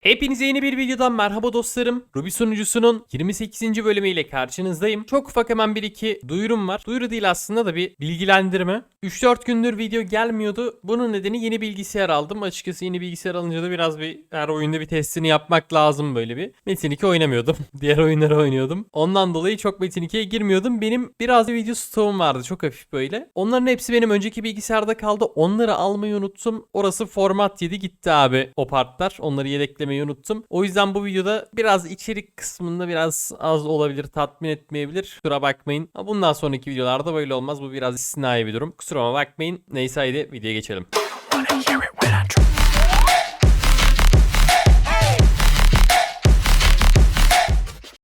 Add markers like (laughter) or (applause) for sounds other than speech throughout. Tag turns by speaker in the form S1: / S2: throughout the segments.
S1: Hepinize yeni bir videodan merhaba dostlarım. Ruby sunucusunun 28. bölümüyle karşınızdayım. Çok ufak hemen bir iki duyurum var. Duyuru değil aslında da bir bilgilendirme. 3-4 gündür video gelmiyordu. Bunun nedeni yeni bilgisayar aldım. Açıkçası yeni bilgisayar alınca da biraz bir her oyunda bir testini yapmak lazım böyle bir. Metin 2 oynamıyordum. (laughs) Diğer oyunları oynuyordum. Ondan dolayı çok Metin 2'ye girmiyordum. Benim biraz bir video stoğum vardı çok hafif böyle. Onların hepsi benim önceki bilgisayarda kaldı. Onları almayı unuttum. Orası format yedi gitti abi o partlar. Onları yedeklemeyi unuttum. O yüzden bu videoda biraz içerik kısmında biraz az olabilir, tatmin etmeyebilir. Kusura bakmayın. Bundan sonraki videolarda böyle olmaz. Bu biraz istisnai bir durum. Kusuruma bakmayın. Neyse haydi videoya geçelim.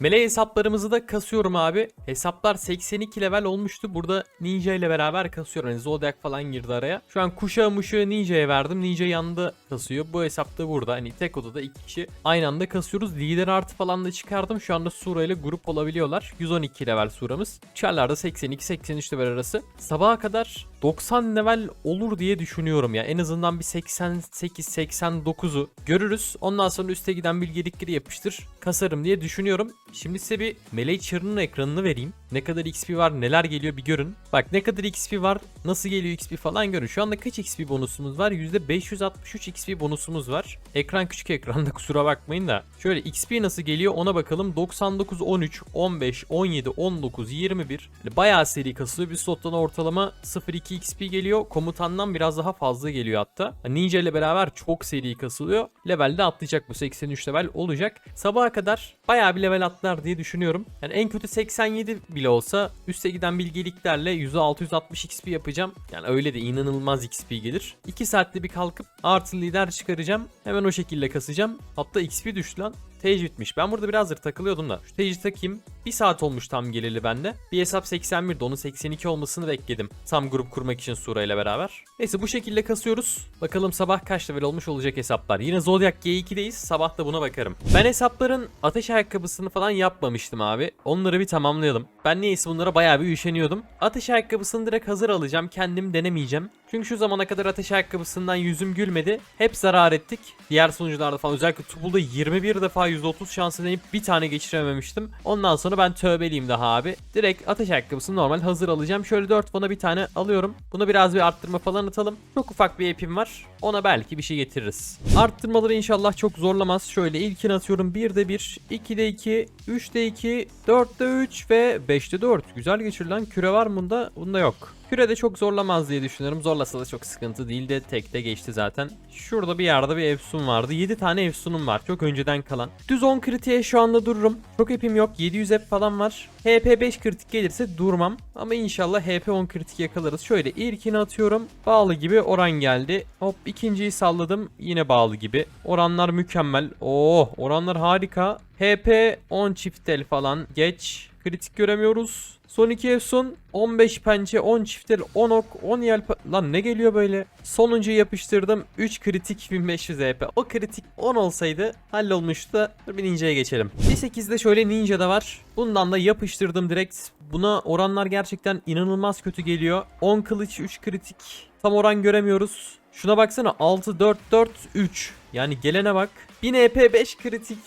S1: Mele hesaplarımızı da kasıyorum abi. Hesaplar 82 level olmuştu. Burada Ninja ile beraber kasıyorum. Yani Zodiac falan girdi araya. Şu an kuşağı muşağı Ninja'ya verdim. Ninja yanında kasıyor. Bu hesapta burada. Hani tek odada iki kişi aynı anda kasıyoruz. Lider artı falan da çıkardım. Şu anda Sura ile grup olabiliyorlar. 112 level Sura'mız. Çarlarda 82-83 level arası. Sabaha kadar 90 level olur diye düşünüyorum ya. En azından bir 88-89'u görürüz. Ondan sonra üste giden bilgelikleri yapıştır. Kasarım diye düşünüyorum. Şimdi size bir Melee Char'ın ekranını vereyim. Ne kadar XP var neler geliyor bir görün. Bak ne kadar XP var nasıl geliyor XP falan görün. Şu anda kaç XP bonusumuz var? %563 XP bonusumuz var. Ekran küçük ekranda (laughs) kusura bakmayın da. Şöyle XP nasıl geliyor ona bakalım. 99, 13, 15, 17, 19, 21. Yani bayağı seri kasılıyor. Bir slottan ortalama 0.2 XP geliyor. Komutandan biraz daha fazla geliyor hatta. Ninja ile beraber çok seri kasılıyor. Levelde atlayacak bu 83 level olacak. Sabaha kadar bayağı bir level atlar diye düşünüyorum. Yani en kötü 87 bile olsa üste giden bilgeliklerle %660 XP yapacağım. Yani öyle de inanılmaz XP gelir. 2 saatte bir kalkıp artı lider çıkaracağım. Hemen o şekilde kasacağım. Hatta XP düştü lan. Tecid bitmiş. Ben burada birazdır takılıyordum da. Şu tecid takayım. Bir saat olmuş tam geleli bende. Bir hesap 81'de onun 82 olmasını bekledim. Tam grup kurmak için Sura ile beraber. Neyse bu şekilde kasıyoruz. Bakalım sabah kaç level olmuş olacak hesaplar. Yine Zodiac G2'deyiz. Sabah da buna bakarım. Ben hesapların ateş ayakkabısını falan yapmamıştım abi. Onları bir tamamlayalım. Ben neyse bunlara bayağı bir üşeniyordum. Ateş ayakkabısını direkt hazır alacağım. Kendim denemeyeceğim. Çünkü şu zamana kadar ateş ayakkabısından yüzüm gülmedi. Hep zarar ettik. Diğer sunucularda falan özellikle Tubul'da 21 defa %30 şansı deneyip bir tane geçirememiştim. Ondan sonra ben tövbeliyim daha abi. Direkt ateş ayakkabısını normal hazır alacağım. Şöyle 4 fona bir tane alıyorum. Buna biraz bir arttırma falan atalım. Çok ufak bir epim var. Ona belki bir şey getiririz. Arttırmaları inşallah çok zorlamaz. Şöyle ilkini atıyorum. 1'de 1, 2'de 2, 3'de 2, 4'de 3 ve 5'te 4. Güzel geçirilen küre var bunda? Bunda yok. Küre de çok zorlamaz diye düşünüyorum. Zorlasa da çok sıkıntı değil de tekte geçti zaten. Şurada bir yerde bir Efsun vardı. 7 tane Efsun'um var. Çok önceden kalan. Düz 10 kritiğe şu anda dururum. Çok epim yok. 700 ep falan var. HP 5 kritik gelirse durmam. Ama inşallah HP 10 kritik yakalarız. Şöyle ilkini atıyorum. Bağlı gibi oran geldi. Hop ikinciyi salladım. Yine bağlı gibi. Oranlar mükemmel. Oo oranlar harika. HP 10 çiftel falan. Geç. Kritik göremiyoruz. Son 2 Efsun 15 pençe 10 çiftel 10 ok 10 yelpa lan ne geliyor böyle? Sonuncuyu yapıştırdım. 3 kritik 1500 EP o kritik 10 olsaydı hallolmuştu da dur bir ninja'ya geçelim. Bir 8'de şöyle ninja da var. Bundan da yapıştırdım direkt. Buna oranlar gerçekten inanılmaz kötü geliyor. 10 kılıç 3 kritik. Tam oran göremiyoruz. Şuna baksana 6 4 4 3 yani gelene bak. 1000 EP 5 kritik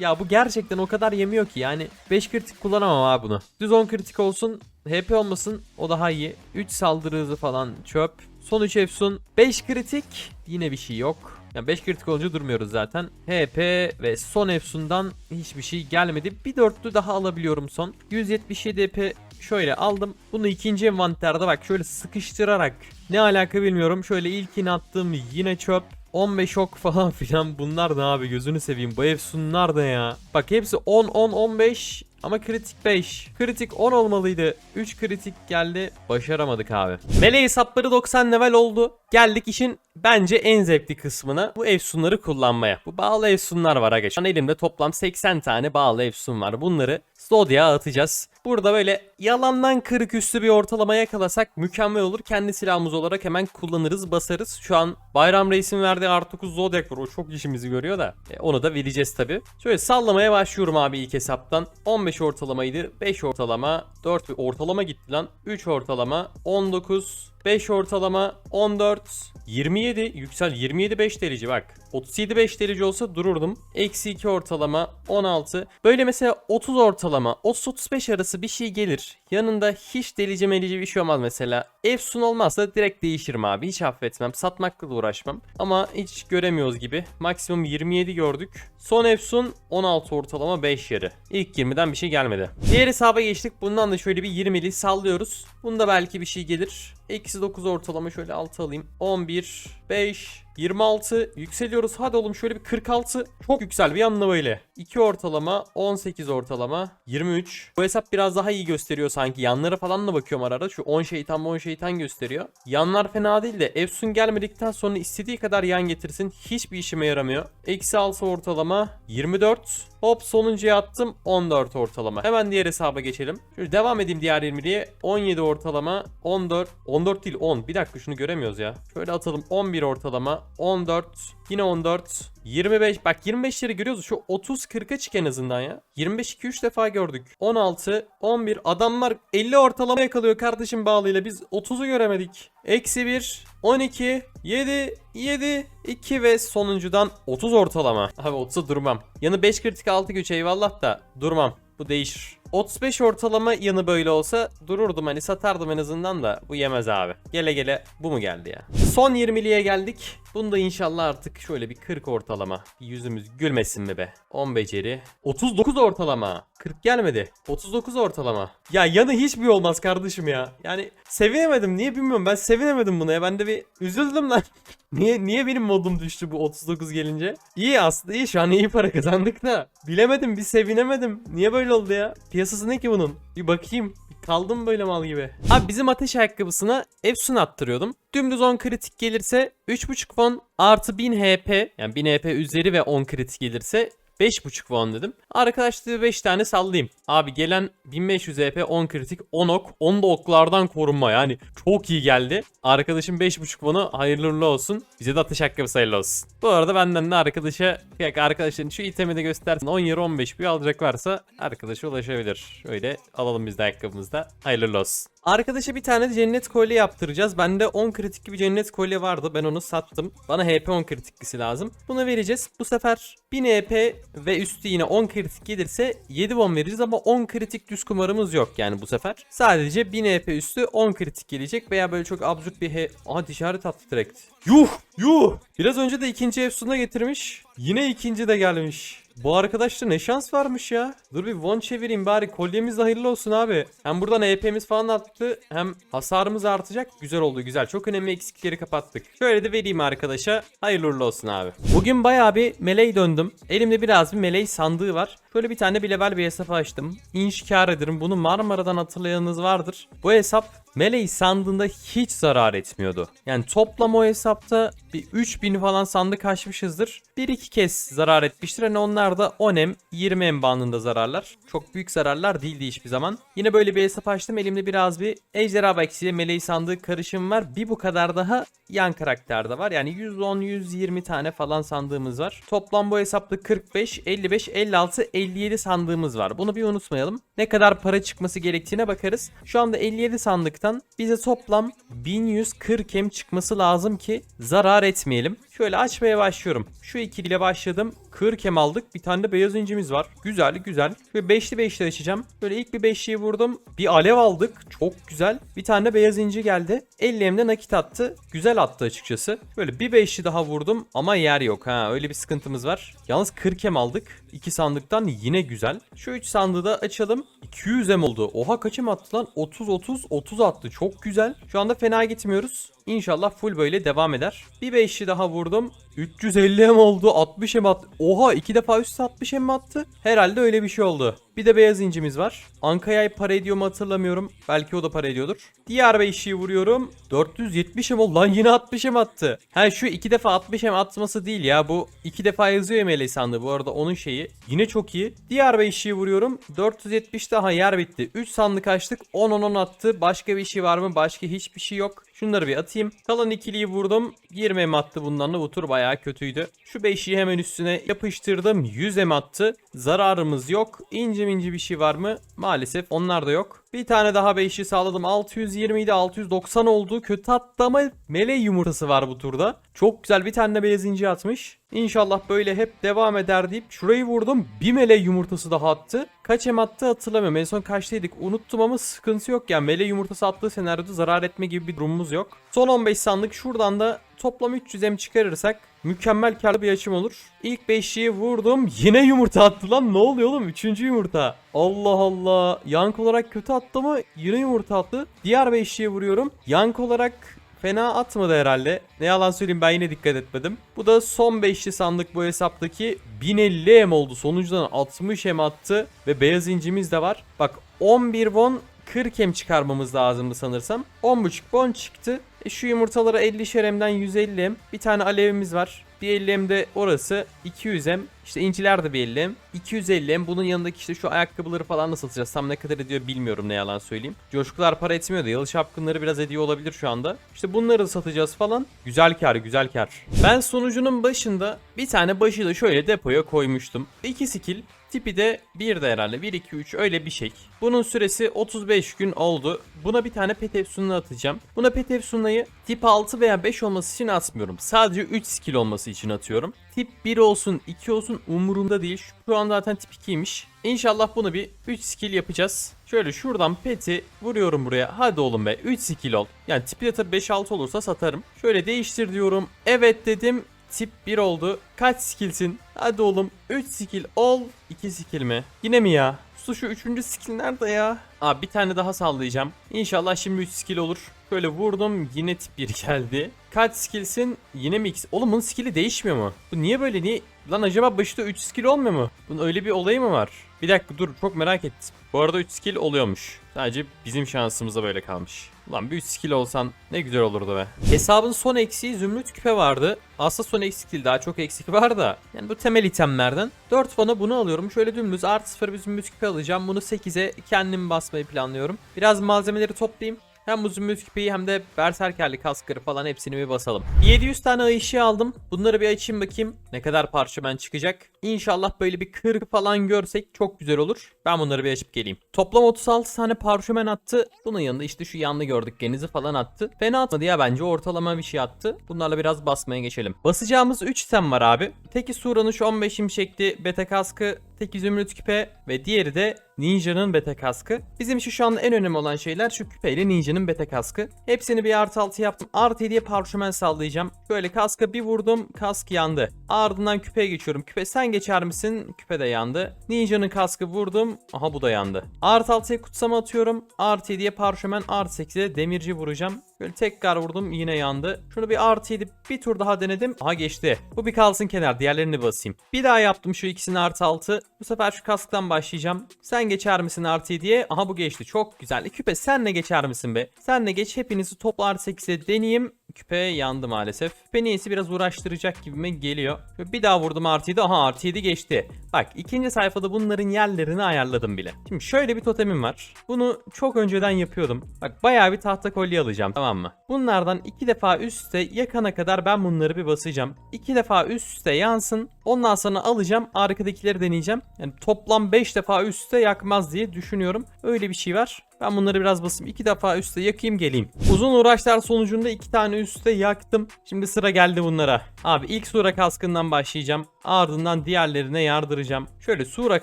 S1: ya bu gerçekten o kadar yemiyor ki yani 5 kritik kullanamam abi bunu. Düz 10 kritik olsun HP olmasın o daha iyi. 3 saldırı hızı falan çöp. Son 3 Efsun 5 kritik yine bir şey yok. Yani 5 kritik olunca durmuyoruz zaten. HP ve son Efsun'dan hiçbir şey gelmedi. Bir dörtlü daha alabiliyorum son. 177 EP şöyle aldım. Bunu ikinci envanterde bak şöyle sıkıştırarak ne alaka bilmiyorum. Şöyle ilkini attım yine çöp. 15 ok falan (laughs) filan bunlar da abi gözünü seveyim. Bu Efsunlar da ya. Bak hepsi 10 10 15 ama kritik 5. Kritik 10 olmalıydı. 3 kritik geldi. Başaramadık abi. Mele hesapları 90 level oldu. Geldik işin bence en zevkli kısmına. Bu Efsunları kullanmaya. Bu bağlı Efsunlar var aga. Şu an elimde toplam 80 tane bağlı Efsun var. Bunları Zodiac'a atacağız. Burada böyle yalandan kırık üstü bir ortalama yakalasak mükemmel olur. Kendi silahımız olarak hemen kullanırız, basarız. Şu an Bayram Reis'in verdiği artı 9 Zodiac var. O çok işimizi görüyor da. E, onu da vereceğiz tabi. Şöyle sallamaya başlıyorum abi ilk hesaptan. 15 ortalamaydı. 5 ortalama. 4 ortalama gitti lan. 3 ortalama. 19. 5 ortalama 14 27 yüksel 27 5 derece bak 37 5 derece olsa dururdum. Eksi 2 ortalama 16. Böyle mesela 30 ortalama 30-35 arası bir şey gelir. Yanında hiç delici melici bir şey olmaz mesela. Efsun olmazsa direkt değişirim abi. Hiç affetmem. Satmakla da uğraşmam. Ama hiç göremiyoruz gibi. Maksimum 27 gördük. Son Efsun 16 ortalama 5 yarı. İlk 20'den bir şey gelmedi. Diğer hesaba geçtik. Bundan da şöyle bir 20'li sallıyoruz. Bunda belki bir şey gelir. Eksi 9 ortalama şöyle 6 alayım. 11, 5, 26 yükseliyoruz. Hadi oğlum şöyle bir 46. Çok yüksel bir yanına böyle. 2 ortalama, 18 ortalama, 23. Bu hesap biraz daha iyi gösteriyor sanki. Yanlara falan da bakıyorum arada. Şu 10 şeytan 10 şeytan gösteriyor. Yanlar fena değil de Efsun gelmedikten sonra istediği kadar yan getirsin. Hiçbir işime yaramıyor. Eksi 6 ortalama, 24. Hop sonuncuya attım 14 ortalama. Hemen diğer hesaba geçelim. Şöyle devam edeyim diğer 20'liye. 17 ortalama, 14. 14 değil 10. Bir dakika şunu göremiyoruz ya. Şöyle atalım 11 ortalama, 14. Yine 14. 25 bak 25'leri görüyoruz şu 30 40'a çık en azından ya. 25 2 3 defa gördük. 16 11 adamlar 50 ortalama yakalıyor kardeşim bağlıyla biz 30'u göremedik. Eksi 1 12 7 7 2 ve sonuncudan 30 ortalama. Abi 30'a durmam. Yanı 5 kritik 6 güç eyvallah da durmam. Bu değişir. 35 ortalama yanı böyle olsa dururdum hani satardım en azından da bu yemez abi. Gele gele bu mu geldi ya? Son 20'liye geldik. Bunda inşallah artık şöyle bir 40 ortalama. Yüzümüz gülmesin mi be? 10 beceri. 39 ortalama. 40 gelmedi. 39 ortalama. Ya yanı hiçbir olmaz kardeşim ya. Yani sevinemedim. Niye bilmiyorum. Ben sevinemedim buna ya. Ben de bir üzüldüm lan. (laughs) niye niye benim modum düştü bu 39 gelince? İyi aslında iyi. Şu an iyi para kazandık da. Bilemedim. Bir sevinemedim. Niye böyle oldu ya? Piyasası ne ki bunun? Bir bakayım. Kaldım böyle mal gibi. Abi bizim ateş ayakkabısına Efsun attırıyordum. Dümdüz 10 kritik gelirse 3.5 won artı 1000 HP yani 1000 HP üzeri ve 10 kritik gelirse 5.5 won dedim. Arkadaşlar 5 tane sallayayım. Abi gelen 1500 HP 10 kritik 10 ok 10 da oklardan korunma yani çok iyi geldi. Arkadaşım 5.5 won'u hayırlı olsun. Bize de ateş ayakkabısı hayırlı olsun. Bu arada benden de arkadaşa kıyak arkadaşların şu itemi de göstersin. 10 yarı 15 bir alacak varsa arkadaşa ulaşabilir. Şöyle alalım biz de ayakkabımızda. Hayırlı olsun. Arkadaşa bir tane de cennet kolye yaptıracağız. Bende 10 kritik gibi cennet kolye vardı. Ben onu sattım. Bana HP 10 kritiklisi lazım. Bunu vereceğiz. Bu sefer 1000 HP ve üstü yine 10 kritik gelirse 7 won vereceğiz ama 10 kritik düz kumarımız yok yani bu sefer. Sadece 1000 HP üstü 10 kritik gelecek veya böyle çok absürt bir he... Aha işaret attı direkt. Yuh! Yuh! Biraz önce de ikinci Efsun'a getirmiş. Yine ikinci de gelmiş. Bu arkadaşta ne şans varmış ya. Dur bir won çevireyim bari. Kolyemiz de hayırlı olsun abi. Hem buradan EP'miz falan arttı hem hasarımız artacak. Güzel oldu güzel. Çok önemli eksikleri kapattık. Şöyle de vereyim arkadaşa. Hayırlı olsun abi. Bugün bayağı bir meleğe döndüm. Elimde biraz bir meleği sandığı var. Şöyle bir tane bir level bir hesap açtım. İnş kar ederim. Bunu Marmara'dan hatırlayanınız vardır. Bu hesap Meleği sandığında hiç zarar etmiyordu. Yani toplam o hesapta bir 3000 falan sandık açmışızdır. Bir iki kez zarar etmiştir. Hani onlar da 10M 20M bandında zararlar. Çok büyük zararlar değildi hiçbir zaman. Yine böyle bir hesap açtım. Elimde biraz bir ejderha baksıyla meleği sandığı karışım var. Bir bu kadar daha yan karakterde var. Yani 110-120 tane falan sandığımız var. Toplam bu hesapta 45, 55, 56, 57 sandığımız var. Bunu bir unutmayalım. Ne kadar para çıkması gerektiğine bakarız. Şu anda 57 sandıktan bize toplam 1140 em çıkması lazım ki zarar etmeyelim. Şöyle açmaya başlıyorum. Şu ikiliyle başladım. 40 em aldık. Bir tane de beyaz incimiz var. Güzel güzel. Şöyle beşli beşli açacağım. Böyle ilk bir beşliyi vurdum. Bir alev aldık. Çok güzel. Bir tane de beyaz inci geldi. 50 emde nakit attı. Güzel attı açıkçası. Böyle bir beşli daha vurdum ama yer yok ha. Öyle bir sıkıntımız var. Yalnız 40 em aldık. İki sandıktan yine güzel. Şu 3 sandığı da açalım. 200 em oldu. Oha kaçım attı lan? 30 30 30 attı. Çok güzel. Şu anda fena gitmiyoruz. İnşallah full böyle devam eder. Bir beşli daha vurdum. 350 em oldu. 60 em attı. Oha iki defa üstü 60 em attı. Herhalde öyle bir şey oldu. Bir de beyaz incimiz var. Ankayay para ediyor mu hatırlamıyorum. Belki o da para ediyordur. Diğer beşliği vuruyorum. 470 em oldu. Lan yine 60 em attı. Ha şu iki defa 60 em atması değil ya. Bu iki defa yazıyor ML sandığı. Bu arada onun şeyi. Yine çok iyi. Diğer beşliği vuruyorum. 470 daha yer bitti. 3 sandık açtık. 10 10 10 attı. Başka bir şey var mı? Başka hiçbir şey yok. Şunları bir atayım. Kalan ikiliyi vurdum. 20 em attı bundan da bu tur bayağı bayağı kötüydü. Şu 5'i hemen üstüne yapıştırdım. 100 em attı. Zararımız yok. İnce minci bir şey var mı? Maalesef onlar da yok. Bir tane daha 5'i sağladım. 620 idi 690 oldu. Kötü attı ama mele yumurtası var bu turda. Çok güzel bir tane de beyaz inci atmış. İnşallah böyle hep devam eder deyip şurayı vurdum. Bir mele yumurtası daha attı. Kaç em attı hatırlamıyorum. En son kaçtaydık unuttum ama sıkıntı yok yani. Mele yumurtası attığı senaryoda zarar etme gibi bir durumumuz yok. Son 15 sandık şuradan da toplam 300 em çıkarırsak mükemmel karlı bir açım olur. İlk 5'liği vurdum. Yine yumurta attı lan. Ne oluyor oğlum? Üçüncü yumurta. Allah Allah. Yank olarak kötü attı ama yine yumurta attı. Diğer 5'liği vuruyorum. Yank olarak Fena atmadı herhalde. Ne yalan söyleyeyim ben yine dikkat etmedim. Bu da son 5'li sandık bu hesaptaki 1050 em oldu. Sonucudan 60 em attı ve beyaz incimiz de var. Bak 11 won 40 em çıkarmamız lazımdı sanırsam. 10.5 bon çıktı. E şu yumurtalara 50 şeremden 150 em. Bir tane alevimiz var. Bir 50 em de orası 200 em. İşte inciler de bir 50 em. 250 em. Bunun yanındaki işte şu ayakkabıları falan nasıl satacağız? Tam ne kadar ediyor bilmiyorum ne yalan söyleyeyim. Coşkular para etmiyor da yalı şapkınları biraz ediyor olabilir şu anda. İşte bunları da satacağız falan. Güzel kar güzel kar. Ben sonucunun başında bir tane başı da şöyle depoya koymuştum. İki skill Tipi de 1 de herhalde. 1, 2, 3 öyle bir şey. Bunun süresi 35 gün oldu. Buna bir tane pet efsununu atacağım. Buna pet efsunayı tip 6 veya 5 olması için atmıyorum. Sadece 3 skill olması için atıyorum. Tip 1 olsun 2 olsun umurumda değil. Şu an zaten tip 2'ymiş. İnşallah bunu bir 3 skill yapacağız. Şöyle şuradan peti vuruyorum buraya. Hadi oğlum be 3 skill ol. Yani tipi de tabii 5-6 olursa satarım. Şöyle değiştir diyorum. Evet dedim. Tip 1 oldu. Kaç skillsin? Hadi oğlum 3 skill ol. 2 skill mi? Yine mi ya? Su şu 3. skill nerede ya? Abi bir tane daha sallayacağım. İnşallah şimdi 3 skill olur. Şöyle vurdum yine tip 1 geldi. Kaç skillsin? Yine mi X? Oğlum bunun skill'i değişmiyor mu? Bu niye böyle? Niye? Lan acaba başta 3 skill olmuyor mu? Bunun öyle bir olayı mı var? Bir dakika dur çok merak ettim. Bu arada 3 skill oluyormuş. Sadece bizim şansımıza böyle kalmış. Ulan bir 3 skill olsan ne güzel olurdu be. Hesabın son eksiği zümrüt küpe vardı. Aslında son eksik değil daha çok eksik var da. Yani bu temel itemlerden. 4 fona bunu alıyorum. Şöyle dümdüz artı 0 bir zümrüt küpe alacağım. Bunu 8'e kendim basmayı planlıyorum. Biraz malzemeleri toplayayım. Hem zümrüt küpeyi hem de berserkerlik kaskları falan hepsini bir basalım. 700 tane ay ışığı aldım. Bunları bir açayım bakayım. Ne kadar parşömen çıkacak. İnşallah böyle bir 40 falan görsek çok güzel olur. Ben bunları bir açıp geleyim. Toplam 36 tane parşömen attı. Bunun yanında işte şu yanlı gördük genizi falan attı. Fena atmadı ya bence ortalama bir şey attı. Bunlarla biraz basmaya geçelim. Basacağımız 3 item var abi. Teki Sura'nın şu 15 şimşekli beta kaskı Teki zümrüt küpe ve diğeri de Ninja'nın beta kaskı. Bizim için şu an en önemli olan şeyler şu küpeyle Ninja'nın beta kaskı. Hepsini bir artı altı yaptım. Artı 7'ye parşömen sallayacağım. Böyle kaska bir vurdum. Kask yandı. Ardından küpeye geçiyorum. Küpe sen geçer misin? Küpe de yandı. Ninja'nın kaskı vurdum. Aha bu da yandı. Artı 6'ya kutsama atıyorum. Artı 7'ye parşömen. Artı 8'e demirci vuracağım. Böyle tekrar vurdum yine yandı. Şunu bir artı 7 bir tur daha denedim. Aha geçti. Bu bir kalsın kenar. Diğerlerini basayım. Bir daha yaptım şu ikisini artı 6. Bu sefer şu kasktan başlayacağım. Sen geçer misin artı 7'ye? Aha bu geçti. Çok güzel. E, küpe sen ne geçer misin be? Sen ne geç. Hepinizi topla artı 8'e deneyeyim. Küpe yandı maalesef. Küpe niyeyse biraz uğraştıracak gibime geliyor. Bir daha vurdum artı 7. Aha artı 7 geçti. Bak ikinci sayfada bunların yerlerini ayarladım bile. Şimdi şöyle bir totemim var. Bunu çok önceden yapıyordum. Bak bayağı bir tahta kolye alacağım tamam mı? Bunlardan iki defa üst üste yakana kadar ben bunları bir basacağım. İki defa üst üste yansın. Ondan sonra alacağım arkadakileri deneyeceğim. Yani toplam 5 defa üst üste yakmaz diye düşünüyorum. Öyle bir şey var. Ben bunları biraz basayım. iki defa üste yakayım geleyim. Uzun uğraşlar sonucunda iki tane üste yaktım. Şimdi sıra geldi bunlara. Abi ilk sura kaskından başlayacağım. Ardından diğerlerine yardıracağım. Şöyle sura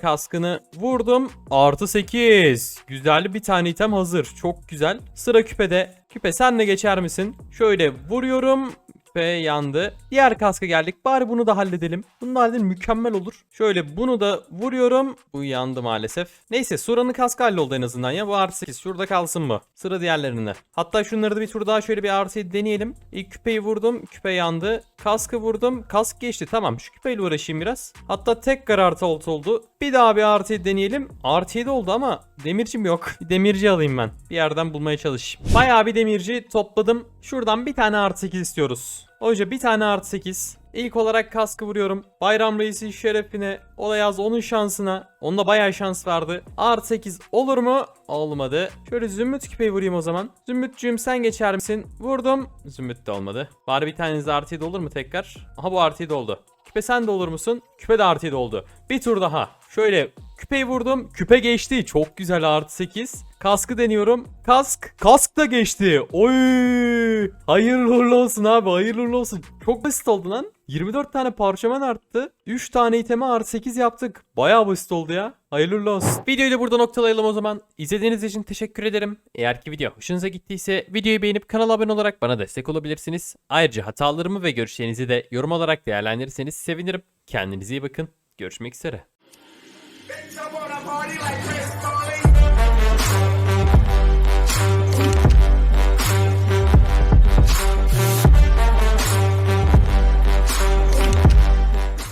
S1: kaskını vurdum. Artı 8. Güzel bir tane item hazır. Çok güzel. Sıra küpede. Küpe sen de geçer misin? Şöyle vuruyorum ve yandı. Diğer kaska geldik. Bari bunu da halledelim. Bunu da halledelim mükemmel olur. Şöyle bunu da vuruyorum. Bu yandı maalesef. Neyse Sura'nın kaskı halloldu en azından ya. Bu artı 8. Şurada kalsın bu. Sıra diğerlerine. Hatta şunları da bir tur daha şöyle bir artı 7 deneyelim. İlk küpeyi vurdum. Küpe yandı. Kaskı vurdum. Kask geçti. Tamam şu küpeyle uğraşayım biraz. Hatta tekrar artı 6 oldu. Bir daha bir artı 7 deneyelim. Artı 7 oldu ama demircim yok. Bir demirci alayım ben. Bir yerden bulmaya çalışayım. Bayağı bir demirci topladım. Şuradan bir tane artı 8 istiyoruz. Hoca bir tane artı 8. İlk olarak kaskı vuruyorum. Bayram Reis'in şerefine. O da yaz onun şansına. Onda bayağı şans vardı. Artı 8 olur mu? Olmadı. Şöyle Zümrüt küpeyi vurayım o zaman. Zümrütcüğüm sen geçer misin? Vurdum. Zümrüt de olmadı. Bari bir taneniz artı 7 olur mu tekrar? Aha bu artı 7 oldu. Küpe sen de olur musun? Küpe de artı 7 oldu. Bir tur daha. Şöyle küpeyi vurdum. Küpe geçti. Çok güzel artı 8. Kaskı deniyorum. Kask. Kask da geçti. Oy. Hayırlı uğurlu olsun abi. Hayırlı uğurlu olsun. Çok basit oldu lan. 24 tane parçaman arttı. 3 tane iteme artı 8 yaptık. Bayağı basit oldu ya. Hayırlı olsun. Videoyu da burada noktalayalım o zaman. İzlediğiniz için teşekkür ederim. Eğer ki video hoşunuza gittiyse videoyu beğenip kanala abone olarak bana destek olabilirsiniz. Ayrıca hatalarımı ve görüşlerinizi de yorum olarak değerlendirirseniz sevinirim. Kendinize iyi bakın. Görüşmek üzere.
S2: Bitch, I'm on a party like Chris